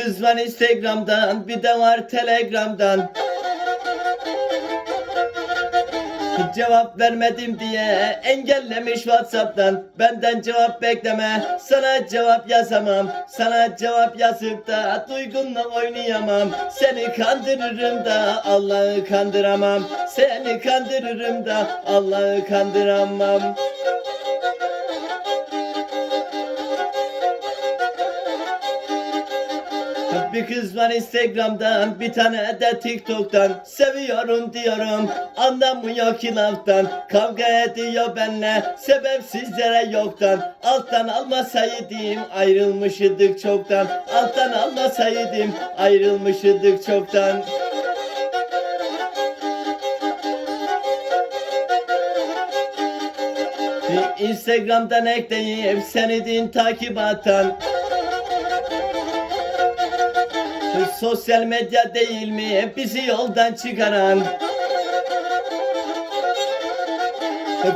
kız var Instagram'dan bir de var Telegram'dan. Cevap vermedim diye engellemiş Whatsapp'tan. Benden cevap bekleme sana cevap yazamam. Sana cevap yazıp da duygunla oynayamam. Seni kandırırım da Allah'ı kandıramam. Seni kandırırım da Allah'ı kandıramam Bir kız var Instagram'dan bir tane de TikTok'tan. Seviyorum diyorum anlamıyor ki laftan. Kavga ediyor benle sebepsizlere yoktan. Alttan almasaydım ayrılmışydık çoktan. Alttan almasaydım ayrılmışydık çoktan. Instagram'dan ekleyip seni din takip atan Sosyal medya değil mi? Bizi yoldan çıkaran.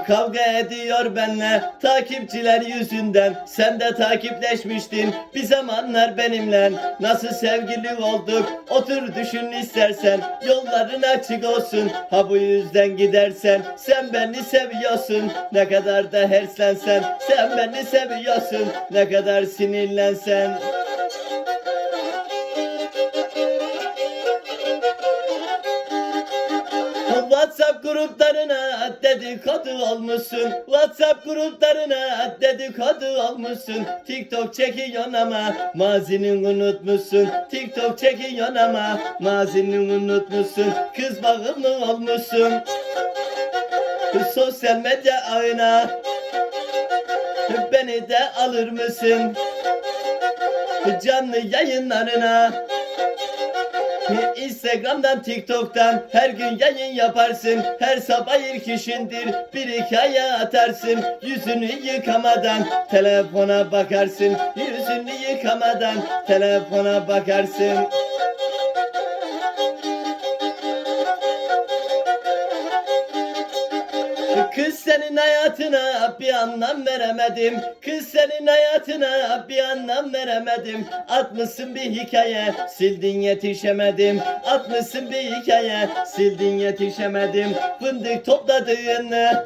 Kavga ediyor benle takipçiler yüzünden. Sen de takipleşmiştin. Bir zamanlar benimle. Nasıl sevgili olduk? Otur düşün istersen. Yolların açık olsun. Ha bu yüzden gidersen Sen beni seviyorsun. Ne kadar da herslensen Sen beni seviyorsun. Ne kadar sinirlensen WhatsApp gruplarına dedikodu olmuşsun. WhatsApp gruplarına dedikodu olmuşsun. TikTok çekiyorsun ama mazinin unutmuşsun. TikTok çekiyorsun ama mazinin unutmuşsun. Kız bağımlı olmuşsun? Sosyal medya ağına Beni de alır mısın? Canlı yayınlarına Instagram'dan TikTok'tan her gün yayın yaparsın. Her sabah ilk işindir bir hikaye atarsın. Yüzünü yıkamadan telefona bakarsın. Yüzünü yıkamadan telefona bakarsın Kız senin hayatına bir anlam veremedim. Kız senin hayatına bir anlam veremedim. Atmışsın bir hikaye sildin yetişemedim. Atmışsın bir hikaye sildin yetişemedim. Fındık topladığını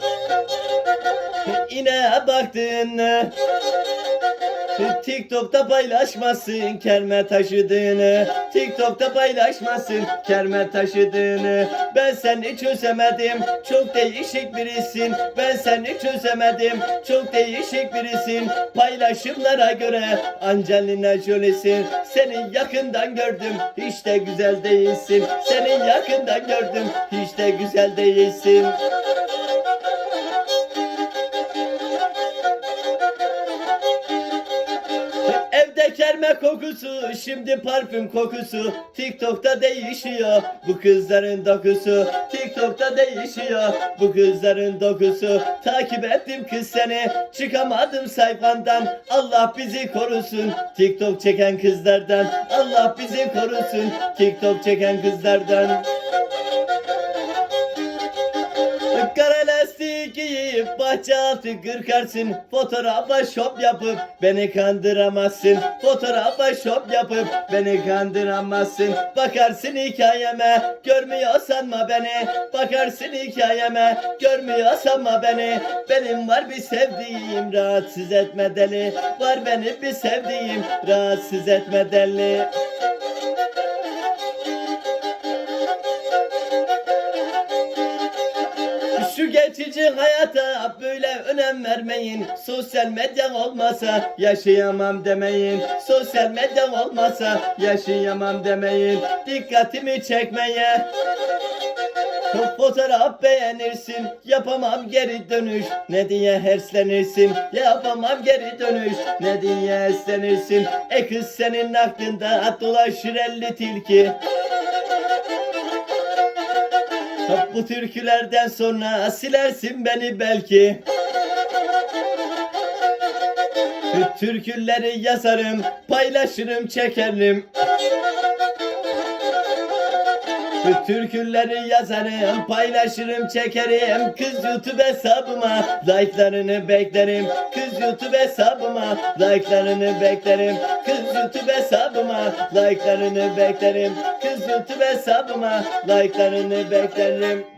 İneğe baktığını TikTok'ta paylaşmasın kerme taşıdığını. TikTok'ta paylaşmasın kerme taşıdığını. Ben seni çözemedim çok değişik birisin. Ben seni çözemedim çok değişik birisin. Paylaşımlara göre Angelina Jolie'sin. Seni yakından gördüm hiç de güzel değilsin. Seni yakından gördüm hiç de güzel değilsin Evde kerme kokusu, şimdi parfüm kokusu. TikTok'ta değişiyor bu kızların dokusu. TikTok'ta değişiyor bu kızların dokusu. Takip ettim kız seni, çıkamadım sayfandan. Allah bizi korusun. TikTok çeken kızlardan. Allah bizi korusun. TikTok çeken kızlardan bahçe altı kırkarsın Fotoğrafa şop yapıp beni kandıramazsın. Fotoğrafa şop yapıp beni kandıramazsın. Bakarsın hikayeme görmüyor sanma beni. Bakarsın hikayeme görmüyor sanma beni. Benim var bir sevdiğim rahatsız etme deli. Var benim bir sevdiğim rahatsız etme deli geçici hayata böyle önem vermeyin. Sosyal medya olmasa yaşayamam demeyin. Sosyal medya olmasa yaşayamam demeyin. Dikkatimi çekmeye. Fotoğraf beğenirsin. Yapamam geri dönüş. Ne diye herslenirsin Yapamam geri dönüş. Ne diye herslenirsin E kız senin aklında dolaşır elli tilki Bu türkülerden sonra silersin beni belki. Türküleri yazarım, paylaşırım, çekerim Türküleri yazarım, paylaşırım, çekerim. Kız YouTube hesabıma like'larını beklerim. Kız YouTube hesabıma Like'larını beklerim. Kız YouTube hesabıma Like'larını beklerim. Kız YouTube hesabıma Like'larını beklerim